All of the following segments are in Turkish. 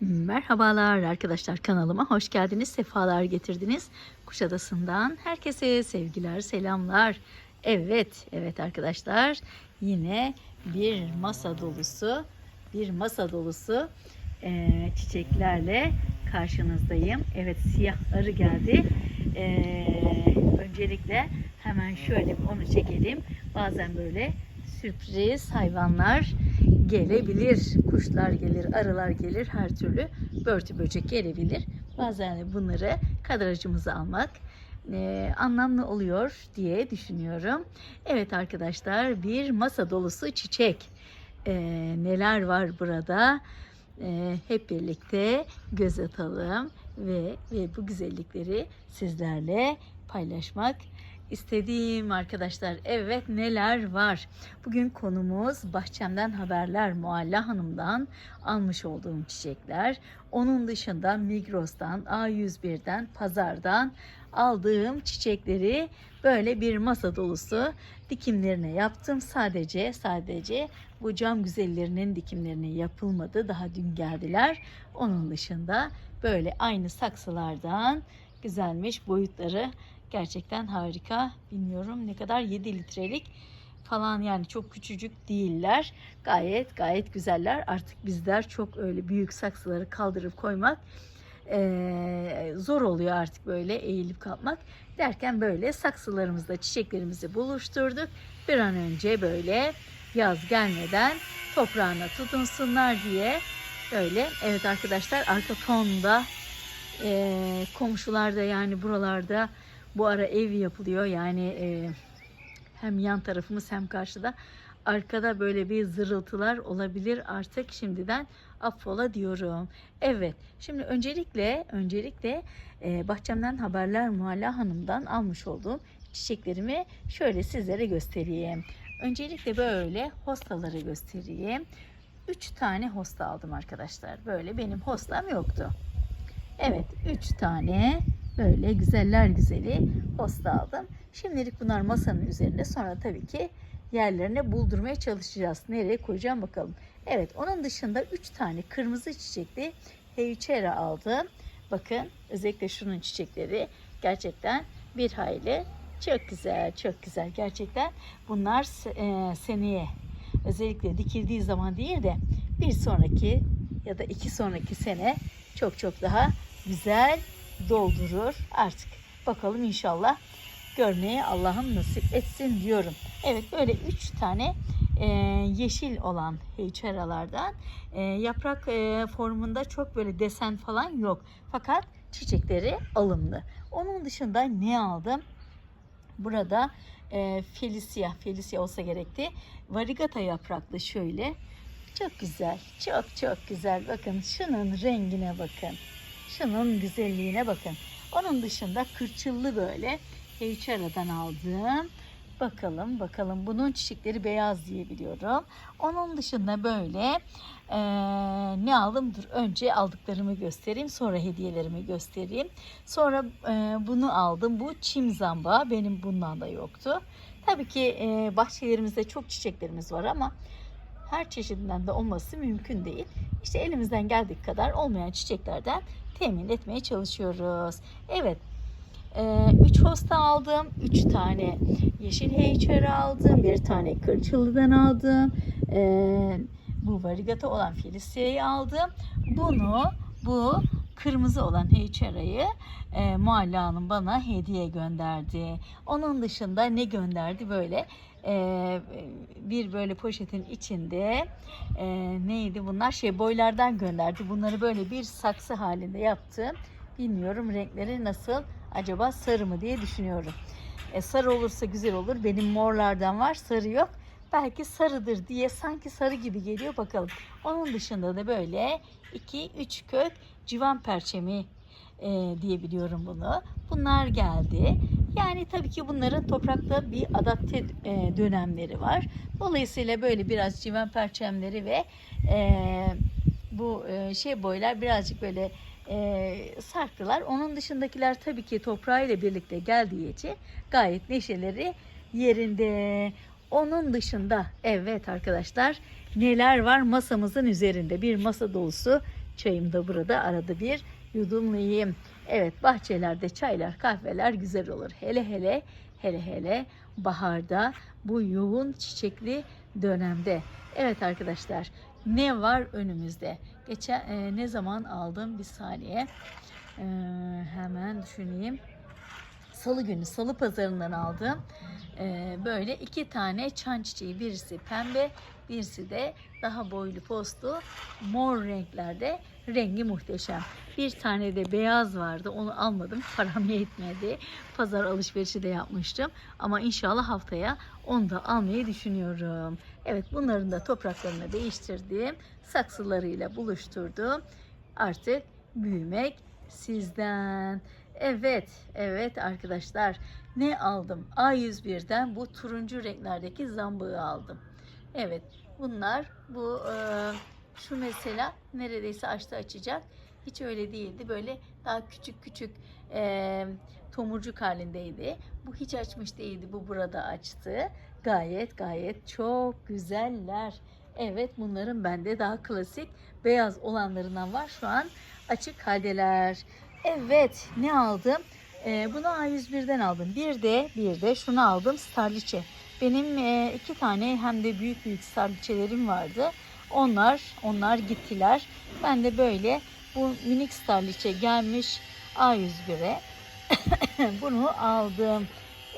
Merhabalar arkadaşlar kanalıma hoş geldiniz, sefalar getirdiniz. Kuşadası'ndan herkese sevgiler, selamlar. Evet, evet arkadaşlar yine bir masa dolusu, bir masa dolusu eee, çiçeklerle karşınızdayım. Evet siyah arı geldi. Eee, öncelikle hemen şöyle onu çekelim. Bazen böyle sürpriz hayvanlar gelebilir. Kuşlar gelir, arılar gelir, her türlü börtü böcek gelebilir. Bazen de bunları kadrajımıza almak e, anlamlı olur diye düşünüyorum. Evet arkadaşlar bir masa dolusu çiçek. E, neler var burada? E, hep birlikte göz atalım ve, ve bu güzellikleri sizlerle paylaşmak istediğim arkadaşlar. Evet neler var? Bugün konumuz bahçemden haberler Mualla Hanım'dan almış olduğum çiçekler. Onun dışında Migros'tan, A101'den, pazardan aldığım çiçekleri böyle bir masa dolusu dikimlerine yaptım. Sadece sadece bu cam güzellerinin dikimlerine yapılmadı. Daha dün geldiler. Onun dışında böyle aynı saksılardan güzelmiş boyutları gerçekten harika. Bilmiyorum ne kadar 7 litrelik falan yani çok küçücük değiller. Gayet gayet güzeller. Artık bizler çok öyle büyük saksıları kaldırıp koymak eee, zor oluyor artık böyle eğilip kalkmak. Derken böyle saksılarımızda çiçeklerimizi buluşturduk. Bir an önce böyle yaz gelmeden toprağına tutunsunlar diye böyle evet arkadaşlar arka tonda eee komşularda yani buralarda bu ara ev yapılıyor yani eee, hem yan tarafımız hem karşıda arkada böyle bir zırıltılar olabilir artık şimdiden affola diyorum. Evet şimdi öncelikle öncelikle eee, bahçemden haberler Muhalla Hanım'dan almış olduğum çiçeklerimi şöyle sizlere göstereyim. Öncelikle böyle hostaları göstereyim. 3 tane hosta aldım arkadaşlar. Böyle benim hostam yoktu. Evet 3 tane böyle güzeller güzeli hosta aldım. Şimdilik bunlar masanın üzerinde. Sonra tabii ki yerlerine buldurmaya çalışacağız. Nereye koyacağım bakalım. Evet onun dışında 3 tane kırmızı çiçekli heyçera aldım. Bakın özellikle şunun çiçekleri gerçekten bir hayli çok güzel çok güzel gerçekten bunlar e, seneye özellikle dikildiği zaman değil de bir sonraki ya da iki sonraki sene çok çok daha güzel doldurur artık. Bakalım inşallah görmeyi Allah'ım nasip etsin diyorum. Evet böyle üç tane e, yeşil olan heyçeralardan e, yaprak e, formunda çok böyle desen falan yok. Fakat çiçekleri alımlı. Onun dışında ne aldım? Burada e, Felicia, Felicia olsa gerekti. Varigata yapraklı şöyle. Çok güzel, çok çok güzel. Bakın şunun rengine bakın. Şunun güzelliğine bakın. Onun dışında kırçıllı böyle heyçeradan aldım. Bakalım bakalım bunun çiçekleri beyaz diye biliyorum. Onun dışında böyle eee, ne aldım? Dur önce aldıklarımı göstereyim sonra hediyelerimi göstereyim. Sonra eee, bunu aldım. Bu çim zamba benim bundan da yoktu. Tabii ki eee, bahçelerimizde çok çiçeklerimiz var ama her çeşidinden de olması mümkün değil. İşte elimizden geldiği kadar olmayan çiçeklerden temin etmeye çalışıyoruz. Evet. 3 hosta aldım. 3 tane yeşil heyçeri aldım. Bir tane kırçılıdan aldım. Ee, bu varigata olan Felicia'yı aldım. Bunu bu kırmızı olan heyçerayı e, Mualla Hanım bana hediye gönderdi. Onun dışında ne gönderdi böyle e, bir böyle poşetin içinde e, neydi bunlar şey boylardan gönderdi. Bunları böyle bir saksı halinde yaptım. Bilmiyorum renkleri nasıl acaba sarı mı diye düşünüyorum. E, sarı olursa güzel olur. Benim morlardan var sarı yok. Belki sarıdır diye sanki sarı gibi geliyor bakalım. Onun dışında da böyle 2-3 kök civan perçemi e, diyebiliyorum bunu. Bunlar geldi. Yani tabii ki bunların toprakta bir adapte e, dönemleri var. Dolayısıyla böyle biraz civan perçemleri ve e, bu e, şey boylar birazcık böyle e, sarktılar. Onun dışındakiler tabii ki toprağıyla birlikte geldiği için gayet neşeleri yerinde. Onun dışında evet arkadaşlar neler var masamızın üzerinde bir masa dolusu Çayımı da burada arada bir yudumlayayım. Evet bahçelerde çaylar kahveler güzel olur. Hele hele hele hele baharda bu yoğun çiçekli dönemde. Evet arkadaşlar ne var önümüzde? Geçen e, ne zaman aldım bir saniye. E, hemen düşüneyim. Salı günü salı pazarından aldım. E, böyle iki tane çan çiçeği birisi pembe birisi de daha boylu postu mor renklerde rengi muhteşem. Bir tane de beyaz vardı onu almadım param yetmedi. Pazar alışverişi de yapmıştım ama inşallah haftaya onu da almayı düşünüyorum. Evet bunların da topraklarını değiştirdim. Saksılarıyla buluşturdum. Artık büyümek sizden. Evet, evet arkadaşlar ne aldım? A101'den bu turuncu renklerdeki zambığı aldım. Evet bunlar bu e, şu mesela neredeyse açtı açacak. Hiç öyle değildi. Böyle daha küçük küçük e, tomurcuk halindeydi. Bu hiç açmış değildi. Bu burada açtı. Gayet gayet çok güzeller. Evet bunların bende daha klasik beyaz olanlarından var. Şu an açık haldeler. Evet ne aldım? Ee, bunu A101'den aldım. Bir de bir de şunu aldım Starliçe. Benim e, iki tane hem de büyük büyük starliçelerim vardı. Onlar onlar gittiler. Ben de böyle bu minik starliçe gelmiş A101'e bunu aldım.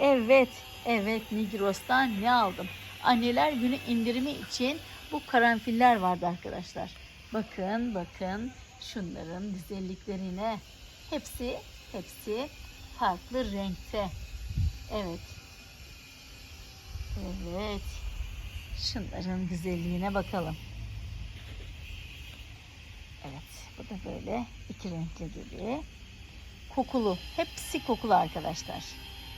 Evet, evet Migros'tan ne aldım? Anneler günü indirimi için bu karanfiller vardı arkadaşlar. Bakın, bakın şunların güzelliklerine. Hepsi, hepsi farklı renkte. Evet. Evet. Şunların güzelliğine bakalım. Evet, bu da böyle iki renkli gibi. Kokulu, hepsi kokulu arkadaşlar.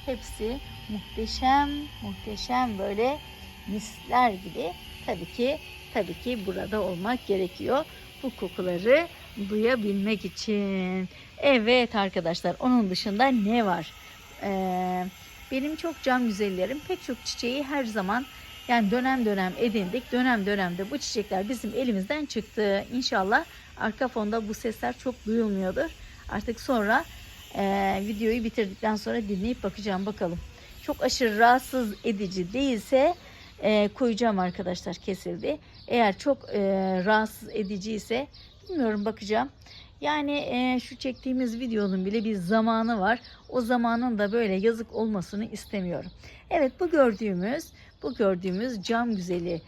Hepsi muhteşem, muhteşem böyle misler gibi. Tabii ki, tabii ki burada olmak gerekiyor. Bu kokuları duyabilmek için. Evet arkadaşlar, onun dışında ne var? Ee, benim çok cam güzellerim, pek çok çiçeği her zaman yani dönem dönem edindik. Dönem dönemde bu çiçekler bizim elimizden çıktı. İnşallah arka fonda bu sesler çok duyulmuyordur. Artık sonra e, videoyu bitirdikten sonra dinleyip bakacağım bakalım. Çok aşırı rahatsız edici değilse e, koyacağım arkadaşlar kesildi. Eğer çok e, rahatsız edici ise bilmiyorum bakacağım. Yani e, şu çektiğimiz videonun bile bir zamanı var. O zamanın da böyle yazık olmasını istemiyorum. Evet bu gördüğümüz bu gördüğümüz cam güzeli.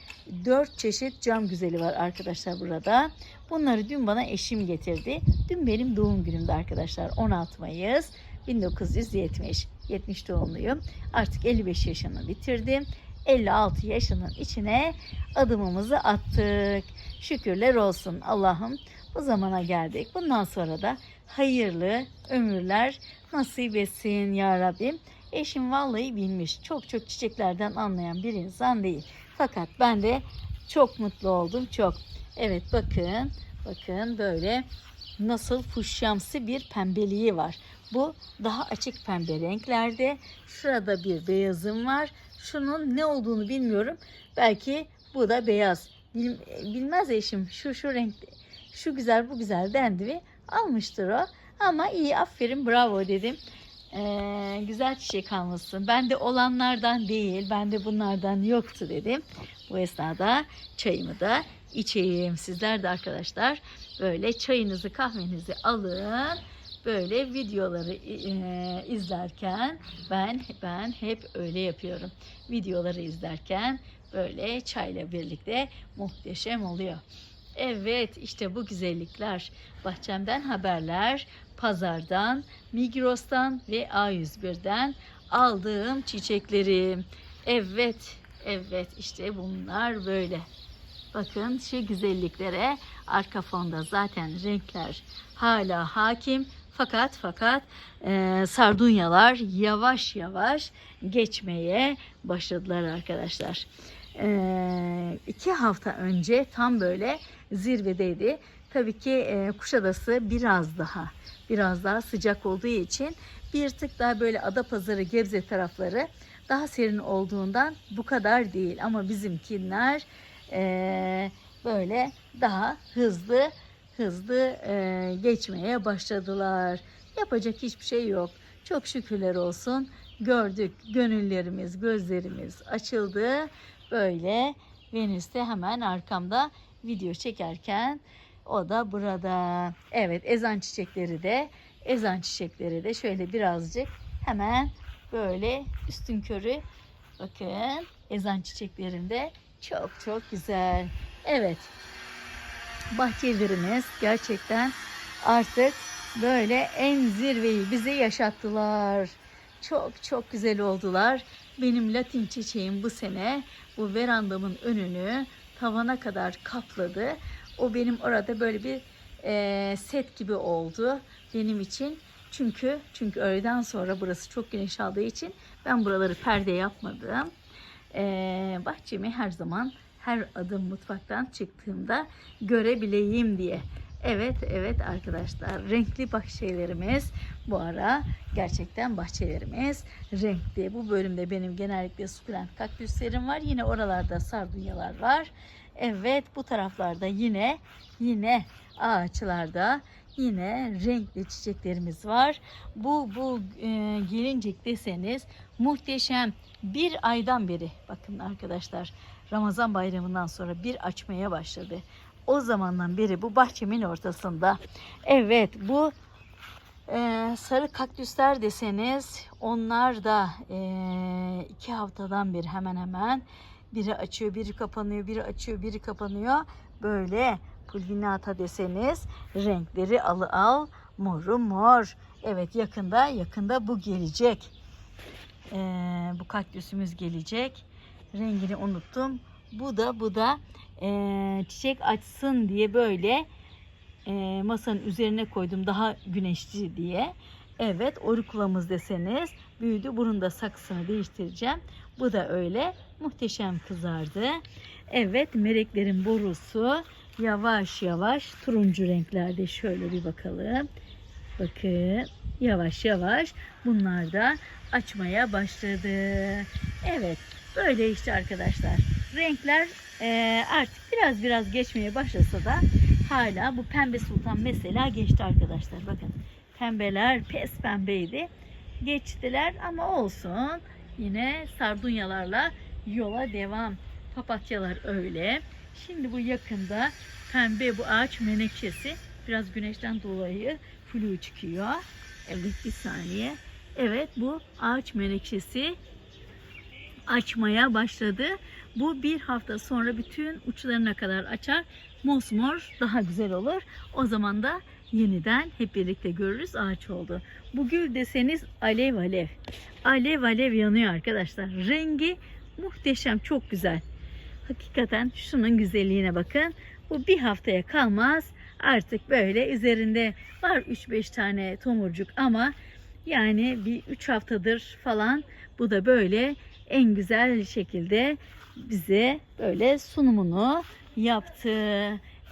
Dört çeşit cam güzeli var arkadaşlar burada. Bunları dün bana eşim getirdi. Dün benim doğum günümde arkadaşlar. 16 Mayıs 1970. 70 doğumluyum. Artık 55 yaşını bitirdim. 56 yaşının içine adımımızı attık. Şükürler olsun Allah'ım bu zamana geldik. Bundan sonra da hayırlı ömürler nasip etsin ya Rabbim. Eşim vallahi bilmiş. Çok çok çiçeklerden anlayan bir insan değil. Fakat ben de çok mutlu oldum. Çok. Evet bakın. Bakın böyle nasıl fuşyamsı bir pembeliği var. Bu daha açık pembe renklerde. Şurada bir beyazım var. Şunun ne olduğunu bilmiyorum. Belki bu da beyaz. Bil, bilmez eşim şu şu renk şu güzel bu güzel dendi ve almıştır o. Ama iyi aferin bravo dedim. Ee, güzel çiçek almışsın. Ben de olanlardan değil, ben de bunlardan yoktu dedim. Bu esnada çayımı da içeyim. Sizler de arkadaşlar böyle çayınızı kahvenizi alın. Böyle videoları e, izlerken ben ben hep öyle yapıyorum. Videoları izlerken böyle çayla birlikte muhteşem oluyor. Evet işte bu güzellikler. Bahçemden haberler, pazardan, Migros'tan ve A101'den aldığım çiçeklerim. Evet, evet işte bunlar böyle. Bakın şu güzelliklere arka fonda zaten renkler hala hakim. Fakat fakat e, sardunyalar yavaş yavaş geçmeye başladılar arkadaşlar. E, iki hafta önce tam böyle zirvedeydi. Tabii ki e, Kuşadası biraz daha biraz daha sıcak olduğu için bir tık daha böyle Adapazarı, Gebze tarafları daha serin olduğundan bu kadar değil. Ama bizimkiler e, böyle daha hızlı hızlı e, geçmeye başladılar. Yapacak hiçbir şey yok. Çok şükürler olsun. Gördük gönüllerimiz, gözlerimiz açıldı. Böyle Venüs de hemen arkamda video çekerken o da burada. Evet ezan çiçekleri de ezan çiçekleri de şöyle birazcık hemen böyle üstün körü bakın ezan çiçeklerinde çok çok güzel. Evet bahçelerimiz gerçekten artık böyle en zirveyi bize yaşattılar. Çok çok güzel oldular. Benim latin çiçeğim bu sene bu verandamın önünü tavana kadar kapladı. O benim orada böyle bir e, set gibi oldu benim için. Çünkü çünkü öğleden sonra burası çok güneş aldığı için ben buraları perde yapmadım. E, bahçemi her zaman her adım mutfaktan çıktığımda görebileyim diye. Evet evet arkadaşlar renkli bahçelerimiz bu ara gerçekten bahçelerimiz renkli. Bu bölümde benim genellikle sukulent kaktüslerim var. Yine oralarda sardunyalar var. Evet bu taraflarda yine yine ağaçlarda yine renkli çiçeklerimiz var. Bu bu e, gelincik deseniz muhteşem bir aydan beri bakın arkadaşlar Ramazan bayramından sonra bir açmaya başladı. O zamandan beri bu bahçemin ortasında. Evet bu e, sarı kaktüsler deseniz onlar da e, iki haftadan bir hemen hemen biri açıyor, biri kapanıyor, biri açıyor, biri kapanıyor. Böyle pulvinata deseniz renkleri alı al, moru mor. Evet yakında yakında bu gelecek. Ee, bu kaktüsümüz gelecek. Rengini unuttum. Bu da bu da e, çiçek açsın diye böyle e, masanın üzerine koydum daha güneşli diye. Evet orikulamız deseniz büyüdü. Bunun da saksını değiştireceğim. Bu da öyle. Muhteşem kızardı. Evet meleklerin borusu yavaş yavaş turuncu renklerde şöyle bir bakalım. Bakın yavaş yavaş bunlar da açmaya başladı. Evet böyle işte arkadaşlar. Renkler e, artık biraz biraz geçmeye başlasa da hala bu pembe sultan mesela geçti arkadaşlar. Bakın pembeler pes pembeydi. Geçtiler ama olsun. Yine sardunyalarla yola devam. Papatyalar öyle. Şimdi bu yakında pembe bu ağaç menekşesi biraz güneşten dolayı flu çıkıyor. Evet bir saniye. Evet bu ağaç menekşesi açmaya başladı. Bu bir hafta sonra bütün uçlarına kadar açar. Mosmor daha güzel olur. O zaman da yeniden hep birlikte görürüz ağaç oldu. Bu gül deseniz alev alev. Alev alev yanıyor arkadaşlar. Rengi muhteşem çok güzel. Hakikaten şunun güzelliğine bakın. Bu bir haftaya kalmaz. Artık böyle üzerinde var 3-5 tane tomurcuk ama yani bir 3 haftadır falan bu da böyle en güzel şekilde bize böyle sunumunu yaptı.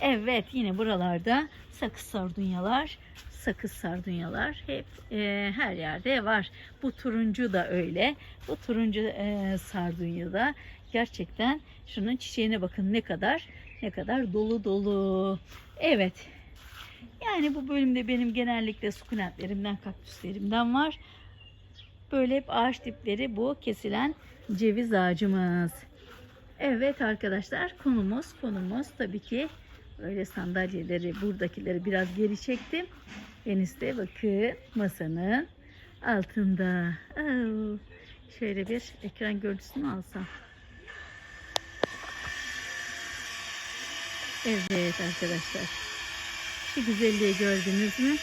Evet yine buralarda sakız sardunyalar, sakız sardunyalar hep e, her yerde var. Bu turuncu da öyle. Bu turuncu e, sardunya da gerçekten şunun çiçeğine bakın ne kadar ne kadar dolu dolu. Evet. Yani bu bölümde benim genellikle sukulentlerimden, kaktüslerimden var. Böyle hep ağaç tipleri bu kesilen ceviz ağacımız. Evet arkadaşlar konumuz konumuz tabii ki böyle sandalyeleri buradakileri biraz geri çektim. De bakın masanın altında. Şöyle bir ekran görüntüsünü alsam. Evet arkadaşlar. Şu güzelliği gördünüz mü?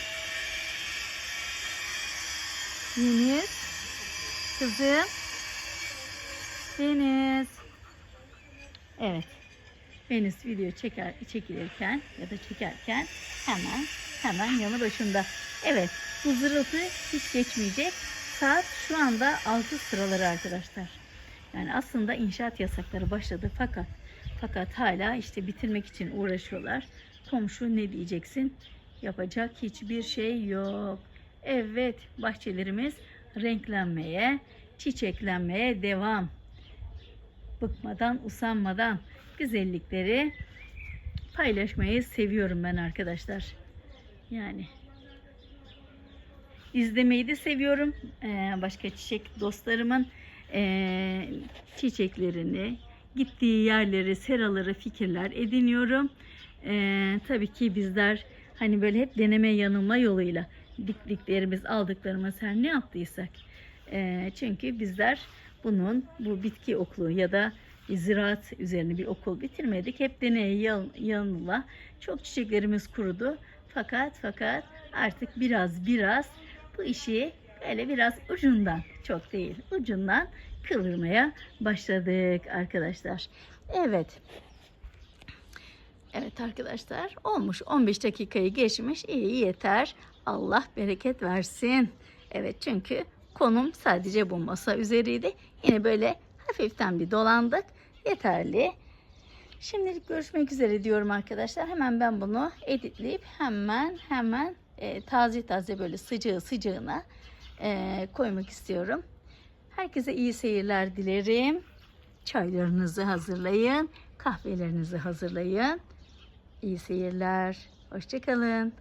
Deniz. Kızım. Deniz. Evet. Venüs video çeker, çekilirken ya da çekerken hemen hemen yanı başında. Evet bu zırıltı hiç geçmeyecek. Saat şu anda 6 sıraları arkadaşlar. Yani aslında inşaat yasakları başladı fakat fakat hala işte bitirmek için uğraşıyorlar. Komşu ne diyeceksin? Yapacak hiçbir şey yok. Evet bahçelerimiz renklenmeye, çiçeklenmeye devam. Bıkmadan, usanmadan güzellikleri paylaşmayı seviyorum ben arkadaşlar. Yani izlemeyi de seviyorum. Ee, başka çiçek dostlarımın ee, çiçeklerini, gittiği yerleri, seraları, fikirler ediniyorum. Ee, tabii ki bizler hani böyle hep deneme yanılma yoluyla diktiklerimiz, aldıklarımız her ne yaptıysak. Ee, çünkü bizler bunun bu bitki okulu ya da ziraat üzerine bir okul bitirmedik. Hep deneye yan- yanıla çok çiçeklerimiz kurudu. Fakat fakat artık biraz biraz bu işi böyle biraz ucundan çok değil ucundan kıvırmaya başladık arkadaşlar. Evet. Evet arkadaşlar olmuş 15 dakikayı geçmiş iyi yeter. Allah bereket versin. Evet çünkü konum sadece bu masa üzeriydi. Yine böyle hafiften bir dolandık. Yeterli. Şimdilik görüşmek üzere diyorum arkadaşlar. Hemen ben bunu editleyip hemen hemen e, taze taze böyle sıcağı sıcağına e, koymak istiyorum. Herkese iyi seyirler dilerim. Çaylarınızı hazırlayın. Kahvelerinizi hazırlayın. İyi seyirler. Hoşçakalın.